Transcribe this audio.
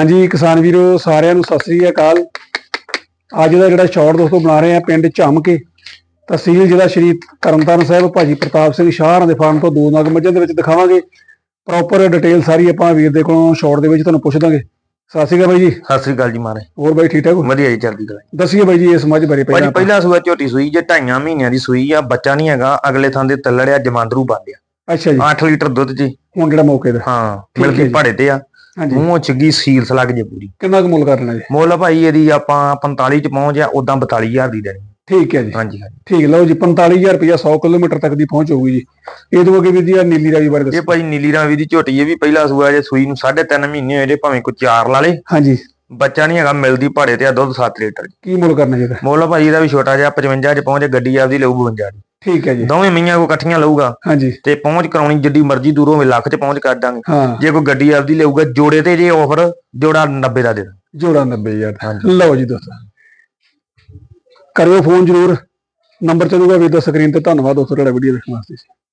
ਹਾਂਜੀ ਕਿਸਾਨ ਵੀਰੋ ਸਾਰਿਆਂ ਨੂੰ ਸਤਿ ਸ੍ਰੀ ਅਕਾਲ। ਅੱਜ ਦਾ ਜਿਹੜਾ ਸ਼ਾਰਟ ਦੋਸਤੋ ਬਣਾ ਰਹੇ ਆ ਪਿੰਡ ਝਮਕੇ ਤਹਿਸੀਲ ਜ਼ਿਲ੍ਹਾ ਸ਼੍ਰੀ ਤਰਨਤਾਰਨ ਸਾਹਿਬ ਭਾਜੀ ਪ੍ਰਤਾਪ ਸਿੰਘ ਸ਼ਾਹਰਾਂ ਦੇ ਫਾਰਮ ਤੋਂ ਦੋ ਨਗ ਮੱਝਾਂ ਦੇ ਵਿੱਚ ਦਿਖਾਵਾਂਗੇ। ਪ੍ਰੋਪਰ ਡਿਟੇਲ ਸਾਰੀ ਆਪਾਂ ਵੀਰ ਦੇ ਕੋਲੋਂ ਸ਼ਾਰਟ ਦੇ ਵਿੱਚ ਤੁਹਾਨੂੰ ਪੁੱਛ ਦਾਂਗੇ। ਸਤਿ ਸ੍ਰੀ ਅਕਾਲ ਬਾਈ ਜੀ। ਸਤਿ ਸ੍ਰੀ ਅਕਾਲ ਜੀ ਮਾਰੇ ਹੋਰ ਬਾਈ ਠੀਕ ਠਾਕ ਹੋ? ਵਧੀਆ ਜੀ ਚੱਲਦੀ ਕਲਾ ਦੱਸਿਏ ਬਾਈ ਜੀ ਇਸ ਮੱਝ ਬਾਰੇ ਭਾਜੀ ਪਹਿਲਾਂ ਆਪਾਂ। ਪਹਿਲਾ ਸੂਆ ਝੋਟੀ ਸੂਈ ਜੇ ਢਾਈਆਂ ਮਹੀਨਿਆਂ ਦੀ ਸੂਈ ਆ ਬੱਚਾ ਨਹੀਂ ਹੈਗਾ ਅਗਲੇ ਥਾਂ ਦੇ ਤੱਲੜਿਆ ਜਮਾਂਦਰੂ ਬੰਦਿਆ ਅੱਛਾ ਜੀ। 8 ਲੀਟਰ ਦੁੱਧ ਜੀ। ਹੁਣ ਜਿਹੜਾ ਮੌਕੇ ਦਾ ਹਾਂ ਮਿਲਕੀ। ਭਾੜੇ ਤੇ ਆ। ਹਾਂਜੀ। ਮੂੰਹੋਂ ਛਿੱਗੀ ਸੀਲਸ ਲੱਗ ਜੇ ਪੂਰੀ। ਕਿੰਨਾ ਕੁ ਮੁੱਲ ਕਰ ਲੈਣਾ ਜੀ? ਮੁੱਲ ਭਾਈ ਇਹਦੀ ਆਪਾਂ 45 ਚ ਪਹੁੰਚ ਆ ਉਦਾਂ 42000 ਦੀ ਦੇਣੀ। ਠੀਕ ਹੈ ਜੀ। ਹਾਂਜੀ ਹਾਂਜੀ। ਠੀਕ ਲਓ ਜੀ 45000 ਰੁਪਇਆ 100 ਕਿਲੋਮੀਟਰ ਤੱਕ ਦੀ ਪਹੁੰਚ ਹੋਊਗੀ ਜੀ। ਇਹ ਤੋਂ ਅੱਗੇ ਵੀ ਜੀ ਆਹ ਨੀਲੀ ਰਾਵੀ ਬਾਰੇ ਇਹ ਦੱਸੋ। ਭਾਈ ਨੀਲੀ ਰਾਵੀ ਦੀ ਝੋਟੀ ਇਹ ਵੀ ਪਹਿਲਾ ਸੂਆ ਜੇ ਸੂਈ ਨੂੰ 3.5 ਮਹੀਨੇ ਹੋਏ ਜੇ ਭਾਵੇਂ ਕੋਈ ਚਾਰ ਲਾ ਲੇ। ਹਾਂਜੀ। ਬੱਚਾ ਨਹੀਂ ਹੈਗਾ ਮਿਲਦੀ ਭਾੜੇ ਤੇ ਆ ਦੁੱਧ 7 ਲੀਟਰ ਜੀ। ਕੀ ਮੁੱਲ ਕਰਨਾ ਜੀ ਇਹਦਾ? ਮੁੱਲ ਭਾਈ ਇਹਦਾ ਵੀ ਛੋਟਾ ਜਿਹਾ 55 ਚ ਪਹੁੰਚ ਗੱਡੀ ਆਪਦੀ ਲਊ 52 ਦੀ। ਠੀਕ ਹੈ ਜੀ। ਦੋਵੇਂ ਮਈਆਂ ਕੋ ਇਕੱਠੀਆਂ ਲਊਗਾ ਹਾਂਜੀ। ਤੇ ਪਹੁੰਚ ਕਰਾਉਣੀ ਜਿੱਡੀ ਮਰਜ਼ੀ ਦੂਰੋਂ ਹੋਵੇ ਲੱਖ ਚ ਪਹੁੰਚ ਕਰ ਦਾਂਗੇ। ਹਾਂ। ਜੇ ਕੋਈ ਗੱਡੀ ਆਪਦੀ ਲਊਗਾ ਜੋੜੇ ਤੇ ਜੇ ਆਫਰ ਜੋੜਾ 90 ਦਾ ਦੇ ਦਾਂ ਜੋੜਾ 90000 ਹਾਂਜੀ। ਲਓ ਜੀ ਦੋਸਤੋ। ਕਰਿਓ ਫੋਨ ਜ਼ਰੂਰ। ਨੰਬਰ ਚੱਲੂਗਾ ਵੀ ਤਾਂ ਸਕਰੀਨ ਤੇ। ਧੰਨਵਾਦ ਦੋਸਤੋ ਤੁਹਾਡਾ ਵੀਡੀਓ ਦੇਖਣ ਵਾਸਤੇ।